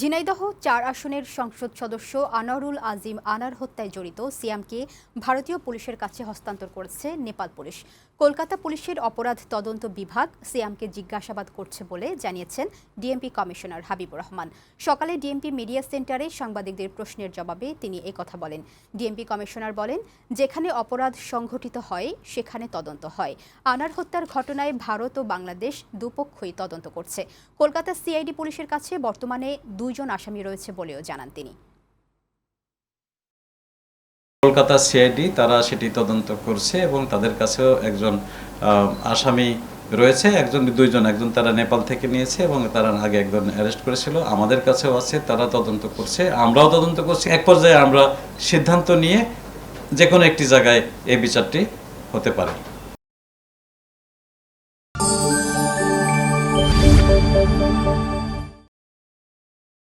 ঝিনাইদহ, চার আসনের সংসদ সদস্য আনারুল আজিম আনার হত্যায় জড়িত সিয়ামকে ভারতীয় পুলিশের কাছে হস্তান্তর করেছে নেপাল পুলিশ। কলকাতা পুলিশের অপরাধ তদন্ত বিভাগ সিয়ামকে জিজ্ঞাসাবাদ করছে বলে জানিয়েছেন ডিএমপি কমিশনার হাবিবুর রহমান। সকালে ডিএমপি মিডিয়া সেন্টারে সাংবাদিকদের প্রশ্নের জবাবে তিনি কথা বলেন। ডিএমপি কমিশনার বলেন, যেখানে অপরাধ সংঘটিত হয়, সেখানে তদন্ত হয়। আনার হত্যার ঘটনায় ভারত ও বাংলাদেশ দুপক্ষই তদন্ত করছে। কলকাতা সিআইডি পুলিশের কাছে বর্তমানে দুইজন আসামি রয়েছে বলেও জানান তিনি। কলকাতা সিআইডি তারা সেটি তদন্ত করছে এবং তাদের কাছেও একজন আসামি রয়েছে। একজন, দুইজন, একজন তারা নেপাল থেকে নিয়েছে এবং তারা আগে একজন অ্যারেস্ট করেছিল। আমাদের কাছেও আছে, তারা তদন্ত করছে। আমরাও তদন্ত করছি। এক পর্যায়ে আমরা সিদ্ধান্ত নিয়ে যে কোনো একটি জায়গায় এই বিচারটি হতে পারে।